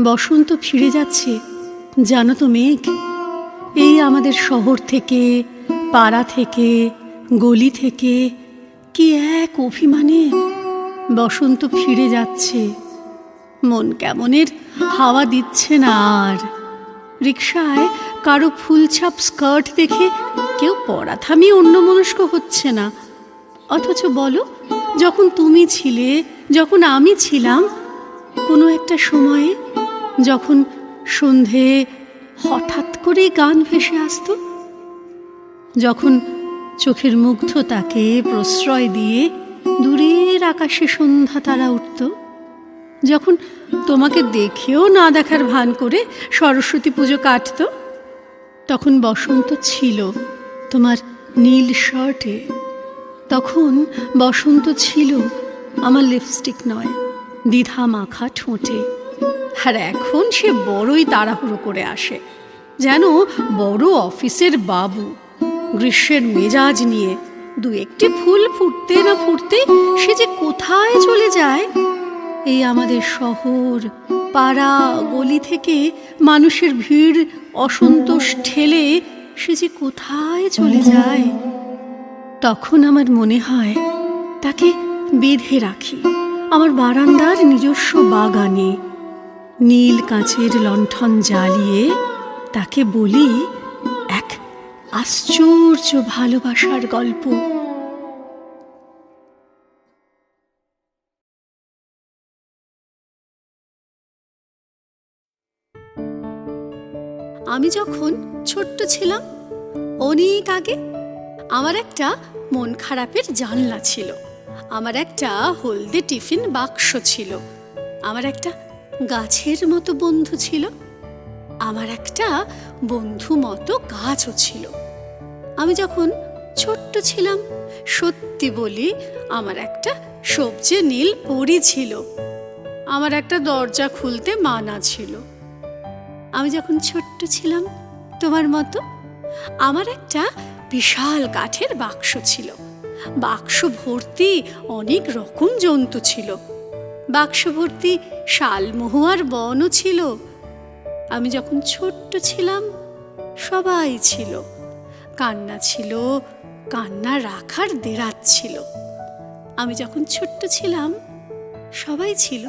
বসন্ত ফিরে যাচ্ছে। জানো তো মেঘ, এই আমাদের শহর থেকে, পাড়া থেকে, গলি থেকে, কি এক অভিমানে বসন্ত ফিরে যাচ্ছে। মন কেমনের হাওয়া দিচ্ছে না আর। রিক্সায় কারও ফুলছাপ স্কার্ট দেখে কেউ পড়া থামিয়ে অন্যমনস্ক হচ্ছে না। অথচ বলো, যখন তুমি ছিলে, যখন আমি ছিলাম, কোনো একটা সময়ে যখন সন্ধে হঠাৎ করে গান ভেসে আসতো, যখন চোখের মুগ্ধতাকে প্রশ্রয় দিয়ে দূরের আকাশে সন্ধ্যা তারা উঠত, যখন তোমাকে দেখেও না দেখার ভান করে সরস্বতী পুজো কাটত, তখন বসন্ত ছিল তোমার নীল শার্টে। তখন বসন্ত ছিল আমার লিপস্টিক নয়, দ্বিধা মাখা ঠোঁটে। আর এখন সে বড়ই তাড়াহুড়ো করে আসে। যেন বড় অফিসের বাবু, গ্রীষ্মের মেজাজ নিয়ে দু একটি ফুল ফুটতে না ফুটতে সে যে কোথায় চলে যায়? এই আমাদের শহর, পাড়া, গলি থেকে মানুষের ভিড় অসন্তোষ ঠেলে সে যে কোথায় চলে যায়? তখন আমার মনে হয়, তাকে বেঁধে রাখি। আমার বারান্দার নিজস্ব বাগানে। নীল কাঁচের লণ্ঠন জ্বালিয়ে তাকে বলি এক আশ্চর্য ভালোবাসার গল্প। আমি যখন ছোট্ট ছিলাম, অনেক আগে আমার একটা মন খারাপের জানলা ছিল। আমার একটা হলদে টিফিন বাক্স ছিল। আমার একটা গাছের মতো বন্ধু ছিল। আমার একটা বন্ধু মতো গাছও ছিল। আমি যখন ছোট্ট ছিলাম, সত্যি বলি আমার একটা সবজে নীল পরি ছিল। আমার একটা দরজা খুলতে মানা ছিল। আমি যখন ছোট্ট ছিলাম, তোমার মতো আমার একটা বিশাল কাঠের বাক্স ছিল। বাক্স ভর্তি অনেক রকম জন্তু ছিল। বাক্স ভর্তি শালমহুয়ার বনও ছিল। আমি যখন ছোট্ট ছিলাম, সবাই ছিল। কান্না ছিল, কান্না রাখার দেরাত ছিল। আমি যখন ছোট্ট ছিলাম, সবাই ছিল।